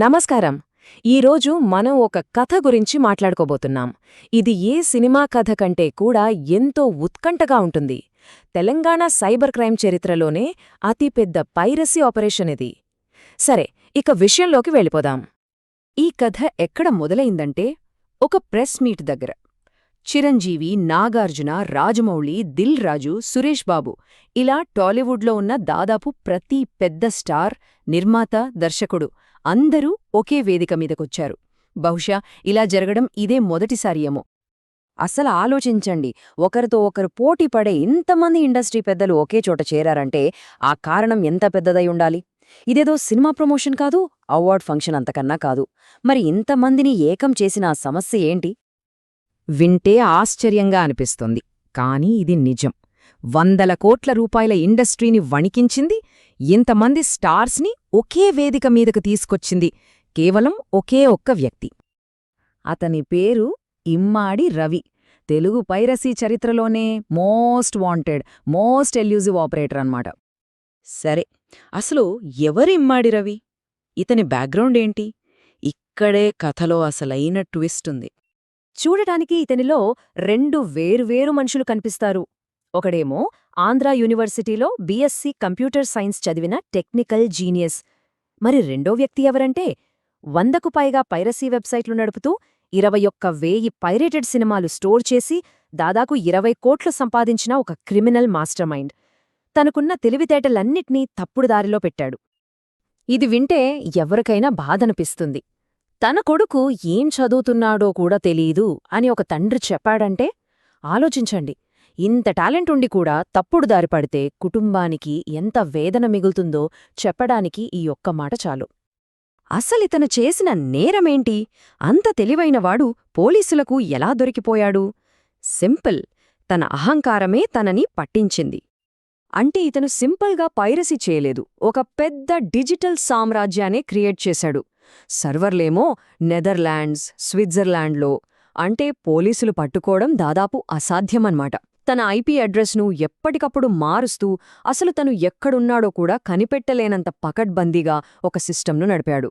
నమస్కారం. ఈరోజు మనం ఒక కథ గురించి మాట్లాడుకోబోతున్నాం. ఇది ఏ సినిమా కథ కంటే కూడా ఎంతో ఉత్కంఠగా ఉంటుంది. తెలంగాణ సైబర్ క్రైమ్ చరిత్రలోనే అతిపెద్ద పైరసీ ఆపరేషన్ ఇది. సరే ఇక విషయంలోకి వెళ్ళిపోదాం. ఈ కథ ఎక్కడ మొదలైందంటే ఒక ప్రెస్ మీట్ దగ్గర. చిరంజీవి నాగార్జున రాజమౌళి దిల్ రాజు సురేష్ బాబు ఇలా టాలీవుడ్లో ఉన్న దాదాపు ప్రతి పెద్ద స్టార్ నిర్మాత దర్శకుడు అందరూ ఒకే వేదిక మీదకొచ్చారు. బహుశా ఇలా జరగడం ఇదే మొదటిసారి ఏమో. అసలు ఆలోచించండి ఒకరితో ఒకరు పోటీ పడే ఇంతమంది ఇండస్ట్రీ పెద్దలు ఒకే చోట చేరారంటే ఆ కారణం ఎంత పెద్దదై ఉండాలి? ఇదేదో సినిమా ప్రమోషన్ కాదు అవార్డ్ ఫంక్షన్ అంతకన్నా కాదు. మరి ఇంతమందిని ఏకం చేసిన ఆ సమస్య ఏంటి? వింటే ఆశ్చర్యంగా అనిపిస్తుంది కాని ఇది నిజం. వందల కోట్ల రూపాయల ఇండస్ట్రీని వణికించింది ఇంతమంది స్టార్స్ని ఒకే వేదిక మీదకు తీసుకొచ్చింది కేవలం ఒకే ఒక్క వ్యక్తి. అతని పేరు ఇమ్మాడి రవి. తెలుగు పైరసీ చరిత్రలోనే most wanted most elusive operator అన్నమాట. సరే అసలు ఎవరి ఇమ్మాడి రవి? ఇతని బ్యాక్గ్రౌండ్ ఏంటి? ఇక్కడే కథలో అసలైన ట్విస్ట్ ఉంది. చూడటానికి ఇతనిలో రెండు వేరువేరు మనుషులు కనిపిస్తారు. ఒకడేమో ఆంధ్రా యూనివర్సిటీలో బీఎస్సీ కంప్యూటర్ సైన్స్ చదివిన టెక్నికల్ జీనియస్. మరి రెండో వ్యక్తి ఎవరంటే వందకు పైగా పైరసీ వెబ్సైట్లు నడుపుతూ ఇరవై ఒక్క వేయి పైరేటెడ్ సినిమాలు స్టోర్ చేసి దాదాపు ఇరవై కోట్లు సంపాదించిన ఒక క్రిమినల్ మాస్టర్ మైండ్ తనకున్న తెలివితేటలన్నిట్నీ తప్పుడు దారిలో పెట్టాడు. ఇది వింటే ఎవరికైనా బాధనిపిస్తుంది. తన కొడుకు ఏం చదువుతున్నాడో కూడా తెలీదు అని ఒక తండ్రి చెప్పాడంటే ఆలోచించండి. ఇంత టాలెంట్ ఉండి కూడా తప్పుడు దారి పడితే కుటుంబానికి ఎంత వేదన మిగులుతుందో చెప్పడానికి ఈ ఒక్క మాట చాలు. అసలితను చేసిన నేరమేంటి? అంత తెలివైనవాడు పోలీసులకు ఎలా దొరికిపోయాడు? సింపుల్. తన అహంకారమే తనని పట్టించింది. అంటే ఇతను సింపుల్గా పైరసీ చేయలేదు. ఒక పెద్ద డిజిటల్ సామ్రాజ్యానే క్రియేట్ చేశాడు. సర్వర్లేమో నెదర్లాండ్స్ స్విట్జర్లాండ్లో. అంటే పోలీసులు పట్టుకోవడం దాదాపు అసాధ్యమన్మాట తన ఐపీ అడ్రస్ను ఎప్పటికప్పుడు మారుస్తూ అసలు తను ఎక్కడున్నాడో కూడా కనిపెట్టలేనంత పకడ్బందీగా ఒక సిస్టమ్ను నడిపాడు.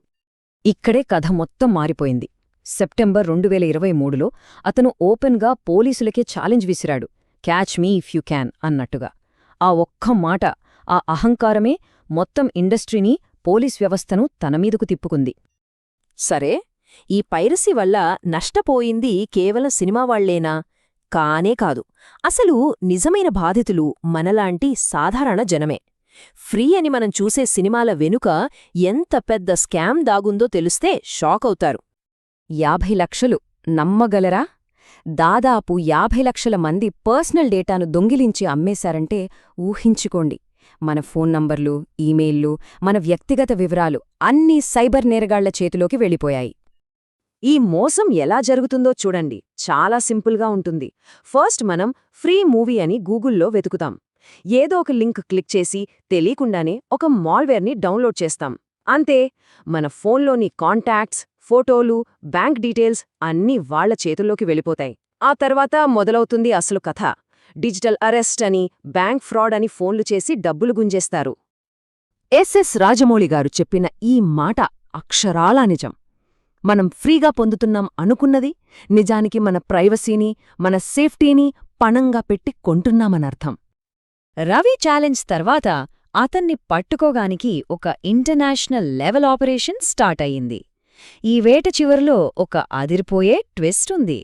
ఇక్కడే కథ మొత్తం మారిపోయింది. సెప్టెంబర్ రెండు వేల ఇరవై మూడులో అతను ఓపెన్గా పోలీసులకే ఛాలెంజ్ విసిరాడు. Catch me if you can అన్నట్టుగా. ఆ ఒక్క మాట ఆ అహంకారమే మొత్తం ఇండస్ట్రీని పోలీస్ వ్యవస్థను తనమీదకు తిప్పుకుంది. సరే ఈ పైరసీ వల్ల నష్టపోయింది కేవలం సినిమా వాళ్ళేనా కానే కాదు. అసలు నిజమైన బాధితులు మనలాంటి సాధారణ జనమే. ఫ్రీ అని మనం చూసే సినిమాల వెనుక ఎంత పెద్ద స్కామ్ దాగుందో తెలిస్తే షాక్ అవుతారు యాభై లక్షలు నమ్మగలరా? దాదాపు యాభై లక్షల మంది పర్సనల్ డేటాను దొంగిలించి అమ్మేశారంటే ఊహించుకోండి. మన ఫోన్ నంబర్లు ఈమెయిల్లు మన వ్యక్తిగత వివరాలు అన్నీ సైబర్ నేరగాళ్ళ చేతిలోకి వెళ్ళిపోయాయి. ఈ మోసం ఎలా జరుగుతుందో చూడండి. చాలా సింపుల్గా ఉంటుంది. ఫస్ట్ మనం ఫ్రీ మూవీ అని గూగుల్లో వెతుకుతాం. ఏదో ఒక లింక్ క్లిక్ చేసి తెలియకుండానే ఒక మాల్వేర్ని డౌన్లోడ్ చేస్తాం. అంతే మన ఫోన్లోని కాంటాక్ట్స్ ఫోటోలు బ్యాంక్ డీటెయిల్స్ అన్నీ వాళ్ళ చేతుల్లోకి వెళ్ళిపోతాయి. ఆ తర్వాత మొదలవుతుంది అసలు కథ. డిజిటల్ అరెస్ట్ అని బ్యాంక్ ఫ్రాడ్ అని ఫోన్లు చేసి డబ్బులు గుంజేస్తారు. ఎస్ఎస్ రాజమౌళి గారు చెప్పిన ఈ మాట అక్షరాలా నిజం. మనం ఫ్రీగా పొందుతున్నాం అనుకున్నది నిజానికి మన ప్రైవసీని మన సేఫ్టీని పణంగా పెట్టి కొంటున్నామనర్థం రవి ఛాలెంజ్ తర్వాత అతన్ని పట్టుకోగానికి ఒక ఇంటర్నేషనల్ లెవెల్ ఆపరేషన్ స్టార్ట్ అయ్యింది. ఈ వేట చివరిలో ఒక అదిరిపోయే ట్విస్ట్ ఉంది.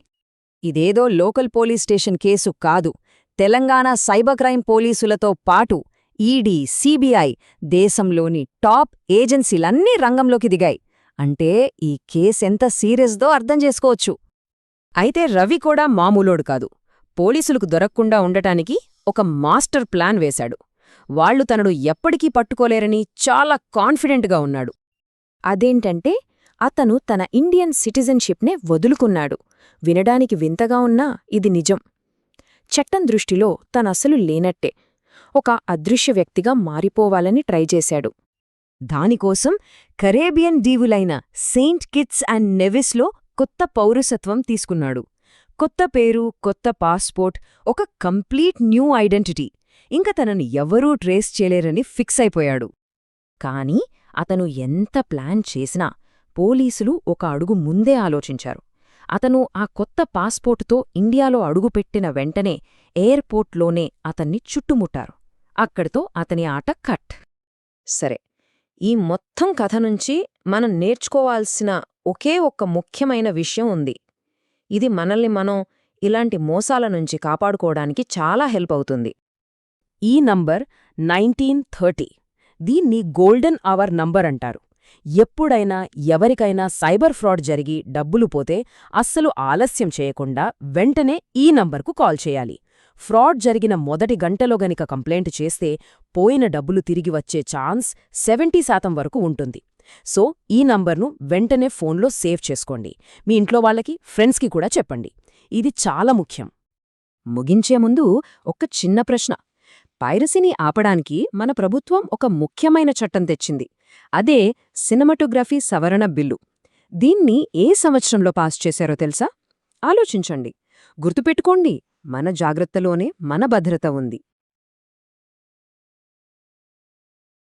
ఇదేదో లోకల్ పోలీస్ స్టేషన్ కేసు కాదు. తెలంగాణ సైబర్ క్రైమ్ పోలీసులతో పాటు ఈడీ సీబీఐ దేశంలోని టాప్ ఏజెన్సీలన్నీ రంగంలోకి దిగాయి. అంటే ఈ కేసెంత సీరియస్దో అర్థం చేసుకోవచ్చు. అయితే రవి కూడా మామూలోడు కాదు. పోలీసులకు దొరక్కుండా ఉండటానికి ఒక మాస్టర్ ప్లాన్ వేశాడు. వాళ్ళు తనడు ఎప్పటికీ పట్టుకోలేరని చాలా కాన్ఫిడెంట్గా ఉన్నాడు. అదేంటంటే అతను తన ఇండియన్ సిటిజన్షిప్నే వదులుకున్నాడు. వినడానికి వింతగా ఉన్నా ఇది నిజం. చట్టం దృష్టిలో తనసలు లేనట్టే. ఒక అదృశ్య వ్యక్తిగా మారిపోవాలని ట్రై చేశాడు. దానికోసం కరేబియన్ దీవులైన సెయింట్ కిట్స్ అండ్ నెవిస్లో కొత్త పౌరసత్వం తీసుకున్నాడు. కొత్త పేరు కొత్త పాస్పోర్ట్ ఒక కంప్లీట్ న్యూ ఐడెంటిటీ. ఇంక తనను ఎవరూ ట్రేస్ చేయలేరని ఫిక్స్ అయిపోయాడు. కాని అతను ఎంత ప్లాన్ చేసినా పోలీసులు ఒక అడుగు ముందే ఆలోచించారు. అతను ఆ కొత్త పాస్పోర్టుతో ఇండియాలో అడుగుపెట్టిన వెంటనే ఎయిర్పోర్ట్లోనే అతన్ని చుట్టుముట్టారు. అక్కడితో అతని ఆట కట్. సరే ఈ మొత్తం కథ నుంచి మనం నేర్చుకోవాల్సిన ఒకే ఒక్క ముఖ్యమైన విషయం ఉంది. ఇది మనల్ని మనం ఇలాంటి మోసాల నుంచి కాపాడుకోవడానికి చాలా హెల్ప్ అవుతుంది. ఈ నంబర్ నైన్టీన్ థర్టీ. దీన్ని గోల్డెన్ అవర్ నంబర్ అంటారు. ఎప్పుడైనా ఎవరికైనా సైబర్ ఫ్రాడ్ జరిగి డబ్బులు పోతే అస్సలు ఆలస్యం చేయకుండా వెంటనే ఈ నంబర్కు కాల్ చేయాలి. ఫ్రాడ్ జరిగిన మొదటి గంటలో గనిక కంప్లైంట్ చేస్తే పోయిన డబ్బులు తిరిగి వచ్చే ఛాన్స్ సెవెంటీ శాతం వరకు ఉంటుంది. సో ఈ నంబర్ను వెంటనే ఫోన్లో సేవ్ చేసుకోండి. మీ ఇంట్లో వాళ్ళకి ఫ్రెండ్స్కి కూడా చెప్పండి. ఇది చాలా ముఖ్యం. ముగించే ముందు ఒక చిన్న ప్రశ్న. పైరసీని ఆపడానికి మన ప్రభుత్వం ఒక ముఖ్యమైన చట్టం తెచ్చింది. అదే సినిమాటోగ్రఫీ సవరణ బిల్లు. దీన్ని ఏ సంవత్సరంలో పాస్ చేశారో తెలుసా? ఆలోచించండి. గుర్తుపెట్టుకోండి. మన జాగ్రత్తలోనే మన భద్రత ఉంది.